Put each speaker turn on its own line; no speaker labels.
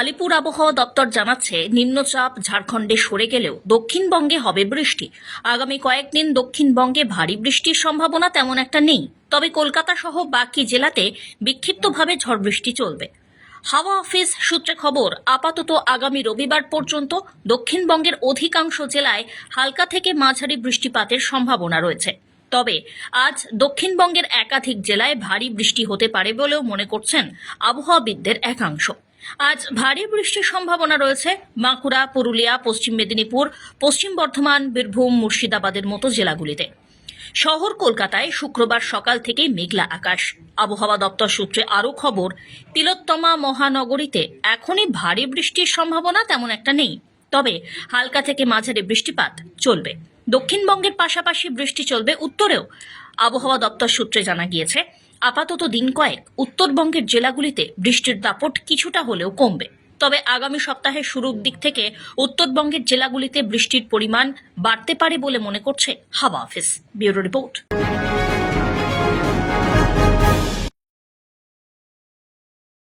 আলিপুর আবহাওয়া দপ্তর জানাচ্ছে, নিম্নচাপ ঝাড়খণ্ডে সরে গেলেও দক্ষিণবঙ্গে হবে বৃষ্টি। আগামী কয়েকদিন দক্ষিণবঙ্গে ভারী বৃষ্টির সম্ভাবনা তেমন একটা নেই। তবে কলকাতা সহ বাকি জেলাতে বিক্ষিপ্তভাবে ঝড় বৃষ্টি চলবে। হাওয়া অফিস সূত্রে খবর, আপাতত আগামী রবিবার পর্যন্ত দক্ষিণবঙ্গের অধিকাংশ জেলায় হালকা থেকে মাঝারি বৃষ্টিপাতের সম্ভাবনা রয়েছে। তবে আজ দক্ষিণবঙ্গের একাধিক জেলায় ভারী বৃষ্টি হতে পারে বলেও মনে করছেন আবহাওয়াবিদদের একাংশ। আজ ভারী বৃষ্টির সম্ভাবনা রয়েছে। বাঁকুড়া, পুরুলিয়া, পশ্চিম মেদিনীপুর, পশ্চিম বর্ধমান, বীরভূম, মুর্শিদাবাদের মতো জেলাগুলিতে। শহর কলকাতায় শুক্রবার সকাল থেকেই মেঘলা আকাশ। আবহাওয়া দপ্তর সূত্রে আরও খবর, তিলোত্তমা মহানগরীতে এখনই ভারী বৃষ্টির সম্ভাবনা তেমন একটা নেই। তবে হালকা থেকে মাঝারি বৃষ্টিপাত চলবে। দক্ষিণবঙ্গের পাশাপাশি বৃষ্টি চলবে উত্তরেও। আবহাওয়া দপ্তর সূত্রে জানা গিয়েছে আপাতত দিন কয়েক উত্তরবঙ্গের জেলাগুলিতে বৃষ্টির দাপট কিছুটা হলেও কমবে। তবে আগামী সপ্তাহের শুরুর দিক থেকে উত্তরবঙ্গের জেলাগুলিতে বৃষ্টির পরিমাণ বাড়তে পারে বলে মনে করছে হাওয়া অফিস। Bureau report.